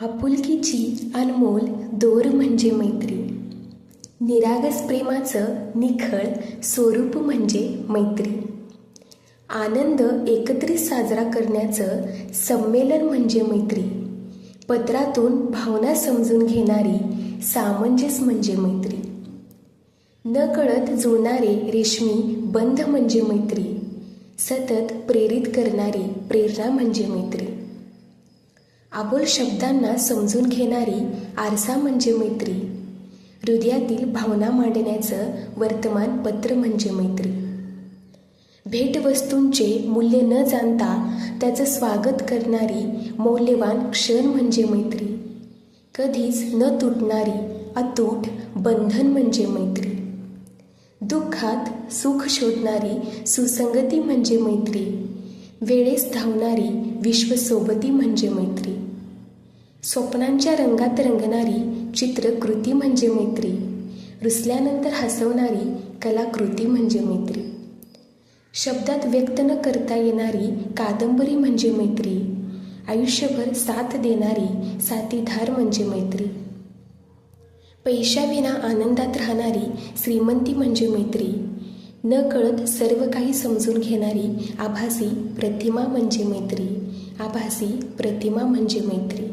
आपुलकीची अनमोल दोर म्हणजे मैत्री. निरागस प्रेमाचं निखळ स्वरूप म्हणजे मैत्री. आनंद एकत्रित साजरा करण्याचं संमेलन म्हणजे मैत्री. पत्रातून भावना समजून घेणारी सामंजस्य म्हणजे मैत्री. न कळत जुळणारे रेशमी बंध म्हणजे मैत्री. सतत प्रेरित करणारी प्रेरणा म्हणजे मैत्री. आबोल शब्दांना समजून घेणारी आरसा म्हणजे मैत्री. हृदयातील भावना मांडण्याचं वर्तमानपत्र म्हणजे मैत्री. भेटवस्तूंचे मूल्य न जाणता त्याचं स्वागत करणारी मौल्यवान क्षण म्हणजे मैत्री. कधीच न तुटणारी अतूट बंधन म्हणजे मैत्री. दुःखात सुख शोधणारी सुसंगती म्हणजे मैत्री. वेळेस धावणारी विश्वसोबती म्हणजे मैत्री. स्वप्नांच्या रंगात रंगणारी चित्रकृती म्हणजे मैत्री. रुसल्यानंतर हसवणारी कलाकृती म्हणजे मैत्री. शब्दात व्यक्त न करता येणारी कादंबरी म्हणजे मैत्री. आयुष्यभर साथ देणारी साथीधार म्हणजे मैत्री. पैशाविना आनंदात राहणारी श्रीमंती म्हणजे मैत्री. न कळत सर्व काही समजून घेणारी आभासी प्रतिमा म्हणजे मैत्री. आभासी प्रतिमा म्हणजे मैत्री.